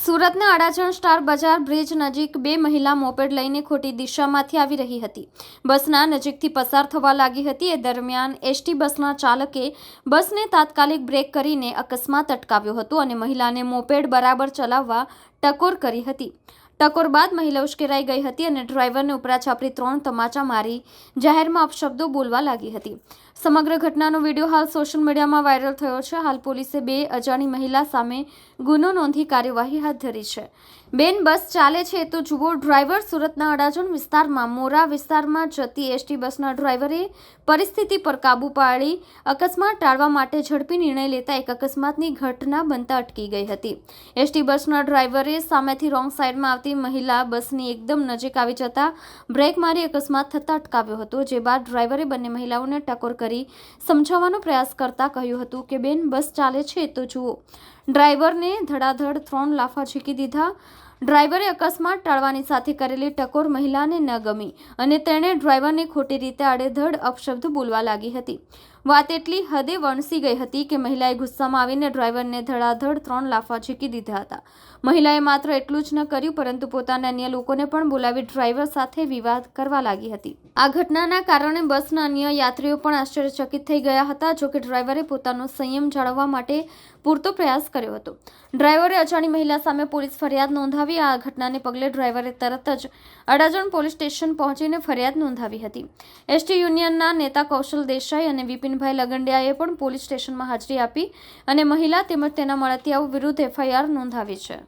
સુરતના અડાજણ સ્ટાર બજાર બ્રિજ નજીક બે મહિલા મોપેડ લઈને ખોટી દિશામાંથી આવી રહી હતી. બસના નજીકથી પસાર થવા લાગી હતી. એ દરમિયાન એસટી બસના ચાલકે બસને તાત્કાલિક બ્રેક કરીને અકસ્માત અટકાવ્યો હતો અને મહિલાને મોપેડ બરાબર ચલાવવા ટકોર કરી હતી. ટકોર બાદ મહિલા ઉશ્કેરાઈ ગઈ હતી અને ડ્રાઈવરને ઉપરા છાપરી ત્રણ તમાચા મારી જાહેરમાં અપશબ્દો બોલવા લાગી હતી. સમગ્ર ઘટનાનો વીડિયો હાલ સોશિયલ મીડિયામાં વાયરલ થયો છે. હાલ પોલીસે બે અજાણી મહિલા સામે ગુનો નોંધી કાર્યવાહી હાથ ધરી છે. બેન બસ ચાલે છે તો જુઓ, ડ્રાઈવર સુરતના અડાજણ વિસ્તારમાં, મોરા વિસ્તારમાં જતી એસટી બસના ડ્રાઈવરે પરિસ્થિતિ પર કાબૂ પાડી, અકસ્માત ટાળવા માટે ઝડપી નિર્ણય લેતા એક અકસ્માતની ઘટના બનતા અટકી ગઈ હતી. એસટી બસના ડ્રાઈવરે સામેથી રોંગ સાઈડમાં આવતી મહિલા બસની એકદમ નજીક આવી જતા બ્રેક મારી અકસ્માત થતાં અટકાવ્યો હતો, જે બાદ ડ્રાઈવરે બંને મહિલાઓને ટકોર કરી સમજાવવાનો પ્રયાસ કરતા કહ્યું હતું કે, બેન, બસ ચાલે છે, તો જુઓ. ડ્રાઈવરને ધડાધડ ત્રણ લાફા ઝીકી દીધા. ડ્રાઈવરે અકસ્માત ટાળવાની સાથે કરેલી ટકોર મહિલાને ન ગમી અને તેણે ડ્રાઈવરને ખોટી રીતે આડેધડ અપશબ્દ બોલવા લાગી હતી. વાત એટલી હદે વણસી ગઈ હતી કે મહિલાએ ગુસ્સામાં આવીને ડ્રાઈવરને ધડાધડ ત્રણ લાફા ઝીકી દીધા હતા. મહિલાએ માત્ર એટલું જ ન કર્યું, પરંતુ પોતાના અન્ય લોકોને પણ બોલાવી ડ્રાઈવર સાથે વિવાદ કરવા લાગી હતી. આ ઘટનાના કારણે બસના અન્ય યાત્રીઓ પણ આશ્ચર્યચકિત થઈ ગયા હતા, જોકે ડ્રાઈવરે પોતાનો સંયમ જાળવવા માટે પૂરતો પ્રયાસ કર્યો હતો. ડ્રાઈવરે અજાણી મહિલા સામે પોલીસ ફરિયાદ નોંધાવી, આ ઘટનાને પગલે ડ્રાઈવરે તરત જ અડાજણ પોલીસ સ્ટેશન પહોંચીને ફરિયાદ નોંધાવી હતી. એસટી યુનિયનના નેતા કૌશલ દેસાઈ અને વિપિનભાઈ લગંડિયાએ પણ પોલીસ સ્ટેશનમાં હાજરી આપી અને મહિલા તેમજ તેના મળતિયાઓ વિરુદ્ધ એફઆઈઆર નોંધાવી છે.